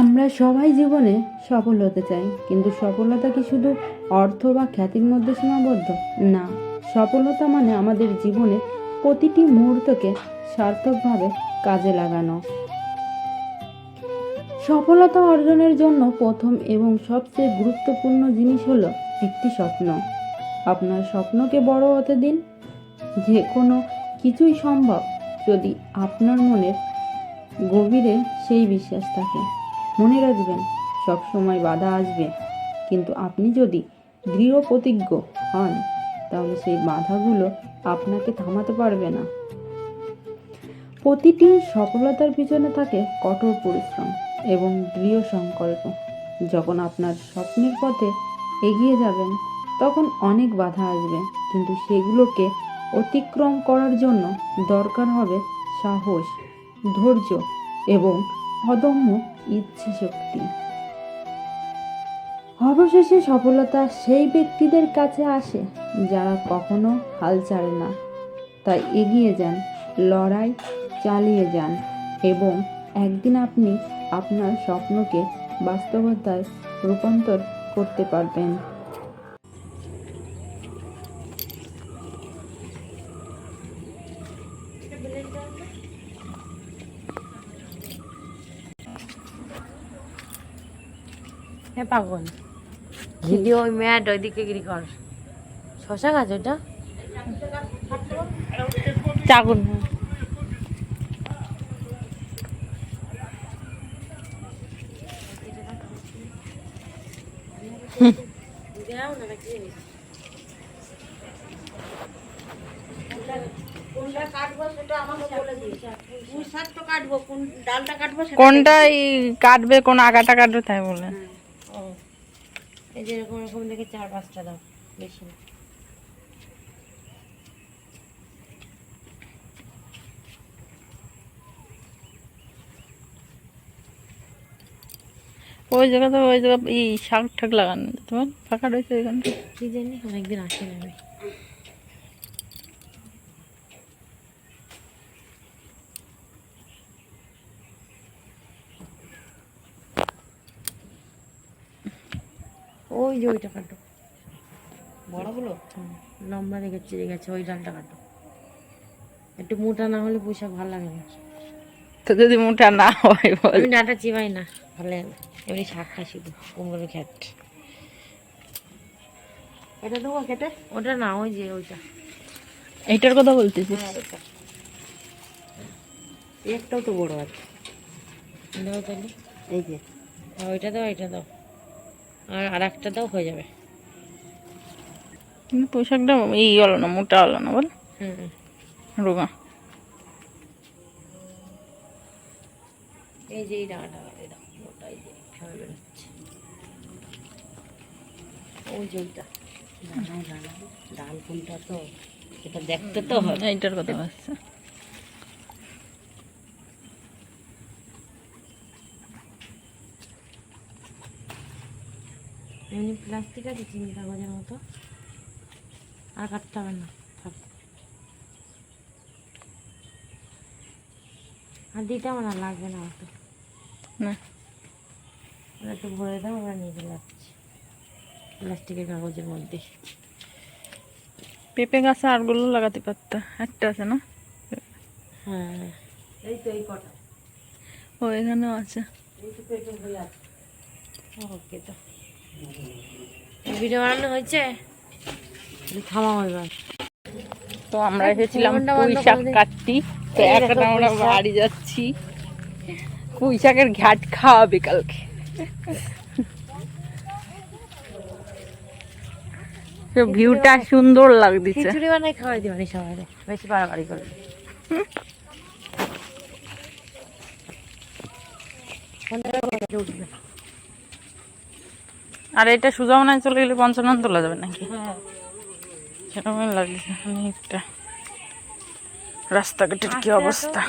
আমরা সবাই জীবনে সফল হতে চাই, কিন্তু সফলতা কি শুধু অর্থ বা খ্যাতির মধ্যে সীমাবদ্ধ? না, সফলতা মানে আমাদের জীবনে প্রতিটি মুহূর্তকে সার্থকভাবে কাজে লাগানো। সফলতা অর্জনের জন্য প্রথম এবং সবচেয়ে গুরুত্বপূর্ণ জিনিস হলো একটি স্বপ্ন। আপনার স্বপ্নকে বড় হতে দিন। যে কোনো কিছুই সম্ভব যদি আপনার মনের গভীরে সেই বিশ্বাস থাকে। মনে রাখবেন সবসময় বাধা আসবে। কিন্তু আপনি যদি দৃঢ় প্রতিজ্ঞ হন, তাহলে সেই বাধাগুলো আপনাকে থামাতে পারবে না। প্রতিটি সফলতার পিছনে থাকে কঠোর পরিশ্রম এবং দৃঢ় সংকল্প। যখন আপনার স্বপ্নের পথে এগিয়ে যাবেন, তখন অনেক বাধা আসবে। কিন্তু সেগুলোকে অতিক্রম করার জন্য দরকার হবে সাহস, ধৈর্য এবং অদম্য ইচ্ছে শক্তি অবশেষে সফলতা সেই ব্যক্তিদের কাছে আসে যারা কখনো হাল ছাড়ে না। তাই এগিয়ে যান, লড়াই চালিয়ে যান এবং একদিন আপনি আপনার স্বপ্নকে বাস্তবতায় রূপান্তর করতে পারবেন। হ্যাঁ পাগল। ভিডিও ওই ম্যাট ওইদিকে গিরি কর। শশা গাছ ওটা? চাগুন। কোনটা এই কাটবে কোন আগাটা কাটবে তাই বলে। ও এই যে এরকম এরকম দেখে চার পাঁচটা দাও বেশি না। ওই জায়গাতে ওই জায়গা এই শাক ঠাক লাগানো তোমার ফাঁকা রয়েছে ওইখানটা কি জানি অনেকদিন আসে না আমি। ওই যে ওইটা কাটো। বড়গুলো? লম্বা দেখে চিড়ে গেছে ওই ডালটা কাটো। একটু মোটা না হলে পোশাক ভালো লাগে না। তো যদি মোটা না হয় বল। আমি ডাটা চিবাই না ভালো। এমনি শাক খাই শুধু কুমড়োর খ্যাট এটা দেবো কেটে? ওটা না ওই যে ওইটা। এইটার কথা বলতেছিস? হ্যাঁ একটাও তো বড় আছে। দাও তাহলে। এই যে। হ্যাঁ, ওইটা দাও এটা দাও। আর আর একটা দাও হয়ে যাবে। কিন্তু পোশাকটা এই হলো না মোটা হলো না বল। হুম রোগা। এই যে এই ডাঁটা এই দাও ওটা এই যে সবাই বেরোচ্ছে ওই যে ওইটা। দাঁড়াও দাঁড়াও ডাল কোনটা তো এটা দেখতে তো হবে। এইটার কথা বলছে এমনি প্লাস্টিক আছে চিনি কাগজের মতো। আর কাটতে হবে না থাক। আর দিতে আমার আর লাগবে না অত। না। ওরা একটু ভরে দাও ওরা নিয়ে চলে যাচ্ছে প্লাস্টিকের কাগজের মধ্যে। পেঁপে গাছে আরগুলো লাগাতে পারতা একটা আছে না? হ্যাঁ। এই তো এই কটা। ও এখানেও আছে। এই তো পেটে হয়ে আছে। ওকে তো। ভিডিও বানানো হয়েছে? থামাও এবার। তো আমরা এসেছিলাম। কাটতি। তো এখন আমরা বাড়ি যাচ্ছি। পুঁই শাকের ঘাট খাওয়া বিকালকে ভিউটা সুন্দর লাগতেছে। খিচুড়ি বানাই খাওয়াই দিবানি সবাই। বেশি বাড়াবাড়ি করে উঠবে। আর এটা সুজামনায় চলে গেলে পঞ্চানন তোলা যাবে নাকি? হ্যাঁ। সেরকমই লাগছে অনেকটা। রাস্তাঘাটের কি অবস্থা?